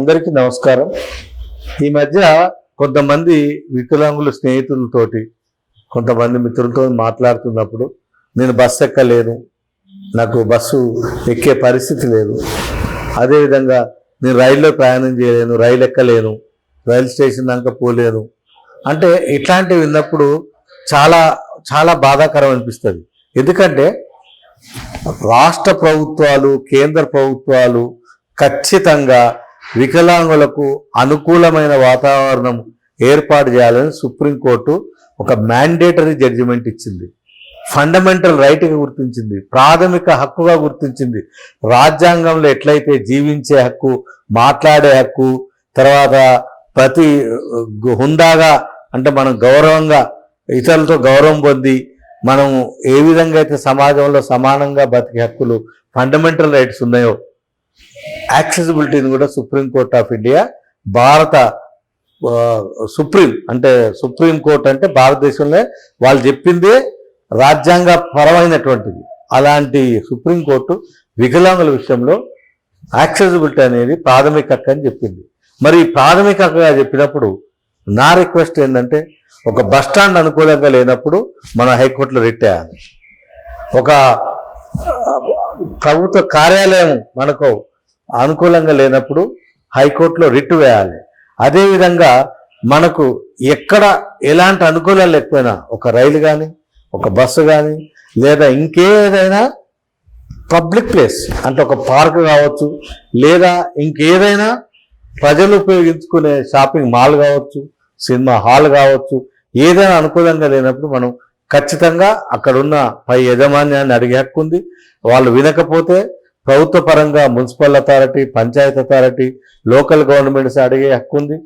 అందరికీ నమస్కారం. ఈ మధ్య కొంతమంది వికలాంగుల స్నేహితులతోటి కొంతమంది మిత్రులతో మాట్లాడుతున్నప్పుడు నేను బస్సు ఎక్కలేను నాకు బస్సు ఎక్కే పరిస్థితి లేదు. అదేవిధంగా నేను రైల్లో ప్రయాణం చేయలేను రైలు ఎక్కలేను రైలు స్టేషన్ దాకా పోలేను. అంటే ఇట్లాంటివి విన్నప్పుడు చాలా చాలా బాధాకరం అనిపిస్తుంది. ఎందుకంటే రాష్ట్ర ప్రభుత్వాలు కేంద్ర ప్రభుత్వాలు ఖచ్చితంగా వికలాంగులకు అనుకూలమైన వాతావరణం ఏర్పాటు చేయాలని సుప్రీంకోర్టు ఒక మ్యాండేటరీ జడ్జిమెంట్ ఇచ్చింది. ఫండమెంటల్ రైట్గా గుర్తించింది. ప్రాథమిక హక్కుగా గుర్తించింది. రాజ్యాంగంలో ఎట్లయితే జీవించే హక్కు మాట్లాడే హక్కు తర్వాత ప్రతి గు- హుందాగా అంటే మనం గౌరవంగా ఇతరులతో గౌరవం పొంది మనం ఏ విధంగా అయితే సమాజంలో సమానంగా బతికే హక్కులు ఫండమెంటల్ రైట్స్ ఉన్నాయో యాక్సెసిబిలిటీని కూడా సుప్రీంకోర్టు ఆఫ్ ఇండియా భారత సుప్రీం అంటే సుప్రీం కోర్ట్ అంటే భారతదేశంలో వాళ్ళు చెప్పిందే రాజ్యాంగ పరమైనటువంటిది అలాంటి సుప్రీంకోర్టు వికలాంగుల విషయంలో యాక్సెసిబిలిటీ అనేది ప్రాథమిక హక్కు అని చెప్పింది. మరి ప్రాథమిక హక్కుగా చెప్పినప్పుడు నా రిక్వెస్ట్ ఏంటంటే ఒక బస్ స్టాండ్ అనుకూలంగా లేనప్పుడు మన హైకోర్టులో రిట్ ఒక ప్రభుత్వ కార్యాలయం మనకు అనుకూలంగా లేనప్పుడు హైకోర్టులో రిట్ వేయాలి. అదేవిధంగా మనకు ఎక్కడ ఎలాంటి అనుకూలాలు లేకపోయినా ఒక రైలు కానీ ఒక బస్సు కానీ లేదా ఇంకేదైనా పబ్లిక్ ప్లేస్ అంటే ఒక పార్క్ కావచ్చు లేదా ఇంకేదైనా ప్రజలు ఉపయోగించుకునే షాపింగ్ మాల్ కావచ్చు సినిమా హాల్ కావచ్చు ఏదైనా అనుకూలంగా లేనప్పుడు మనం ఖచ్చితంగా అక్కడున్న పై యజమాన్యాన్ని అడిగే హక్కు ఉంది. వాళ్ళు వినకపోతే ప్రభుత్వ పరంగా municipal authority panchayat authority local governments అడిగే హక్కు ఉంది.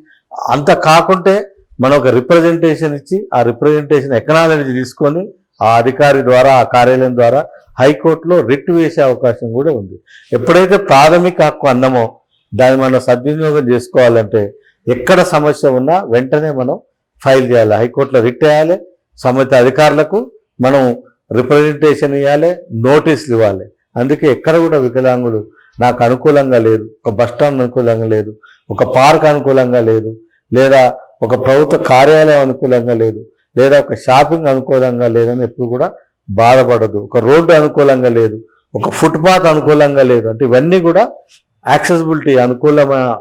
అంత కాకుంటే మనం ఒక రిప్రజెంటేషన్ ఇచ్చి ఆ రిప్రజెంటేషన్ ఎకనాలజీ తీసుకొని ఆ అధికారి ద్వారా ఆ కార్యాలయం ద్వారా హైకోర్టులో రిట్ వేసే అవకాశం కూడా ఉంది. ఎప్పుడైతే ప్రాథమిక హక్కు అన్నమో దాన్ని మనం సద్వినియోగం చేసుకోవాలంటే ఎక్కడ సమస్య ఉన్నా వెంటనే మనం ఫైల్ చేయాలి. హైకోర్టులో రిట్ వేయాలి. సంబంధిత అధికారులకు మనం రిప్రజెంటేషన్ ఇవ్వాలి నోటీసులు ఇవ్వాలి. అందుకే ఎక్కడ కూడా వికలాంగులు నాకు అనుకూలంగా లేదు ఒక బస్ స్టాండ్ అనుకూలంగా లేదు. ఒక పార్క్ అనుకూలంగా లేదు. లేదా ఒక ప్రభుత్వ కార్యాలయం అనుకూలంగా లేదు. లేదా ఒక షాపింగ్ అనుకూలంగా లేదని ఎప్పుడు కూడా బాధపడదు. ఒక రోడ్డు అనుకూలంగా లేదు. ఒక ఫుట్పాత్ అనుకూలంగా లేదు. అంటే ఇవన్నీ కూడా యాక్సెసిబిలిటీ అనుకూలమైన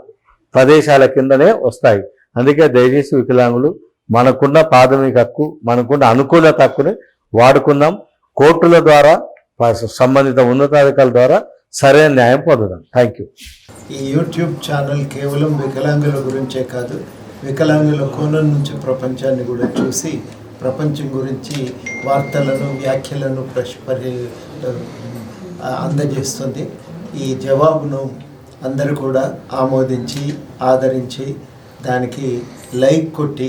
ప్రదేశాల కిందనే వస్తాయి. అందుకే దయచేసి వికలాంగులు మనకున్న ప్రాథమిక హక్కు మనకున్న అనుకూలత హక్కుని వాడుకున్నాం. కోర్టుల ద్వారా సంబంధిత ఉన్నతాధికారుల ద్వారా సరైన న్యాయం పొందడం థ్యాంక్ యూ ఈ యూట్యూబ్ ఛానల్ కేవలం వికలాంగుల గురించే కాదు వికలాంగుల కోణం నుంచి ప్రపంచాన్ని కూడా చూసి ప్రపంచం గురించి వార్తలను వ్యాఖ్యలను ప్రశ్ పరి అందజేస్తుంది. ఈ జవాబును అందరూ కూడా ఆమోదించి ఆదరించి దానికి లైక్ కొట్టి